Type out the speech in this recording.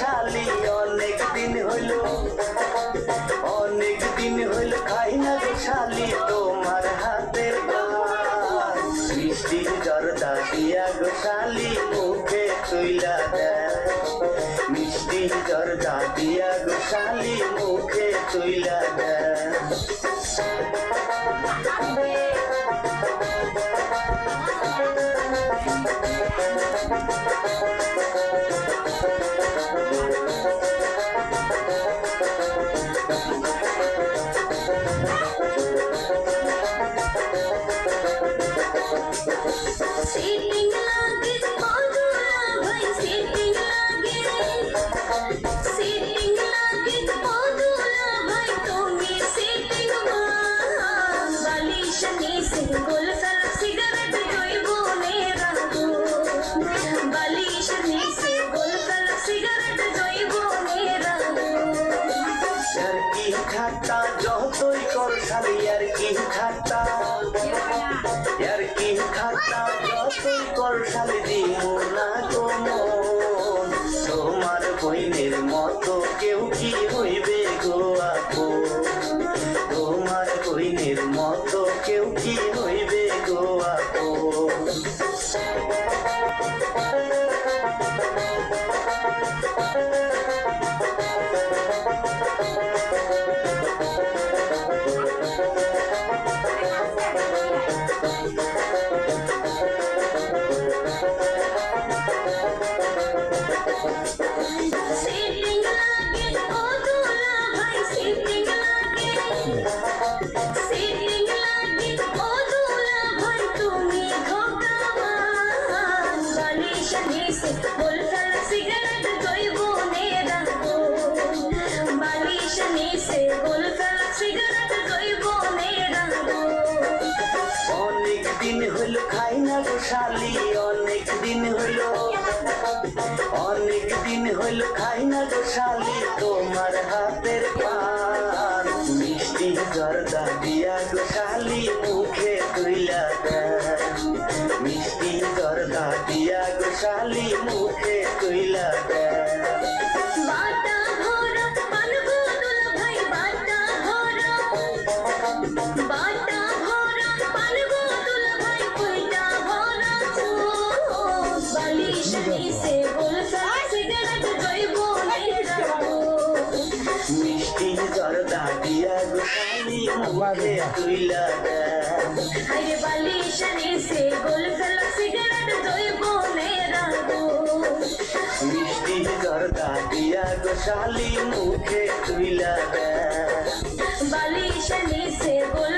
শালি, অনেক দিন হইল অনেক দিন হইল খাই না গো শালি, তোমার হাতের ভাত মিষ্টি জর্দা দিয়া গো শালি, মুখে তুইলা দেয়। মিষ্টি জর্দা দিয়া গো শালি, মুখে তুইলা দেয়। Sitting যতই কর শালি আর কি খাতা? আর কি খাতা? যতই কর শালি দিমু না মন তোমার বইনের মতো কেউ কি হইবে গো আপো? তোমার বইনের মতো কেউ কি হইবে গো আপো? শালি, অনেক দিন হলো অনেক দিন হলো খাই না গো শালি, তোমার হাতের পান। মিষ্টি জর্দা দিয়া গো শালি, মুখে তুইলা মিষ্টি জর্দা দিয়া গো শালি, মুখে তুইলা দেয় মিষ্টি জ্বর দাঁড়িয়া রুমালি মুখে তুইলা আরে বালিশানি সে গোল ফেলা সিগারেট দইব মেরা গো মিষ্টি জ্বর দাঁড়িয়া গোশালি মুখে তুইলা সে গোল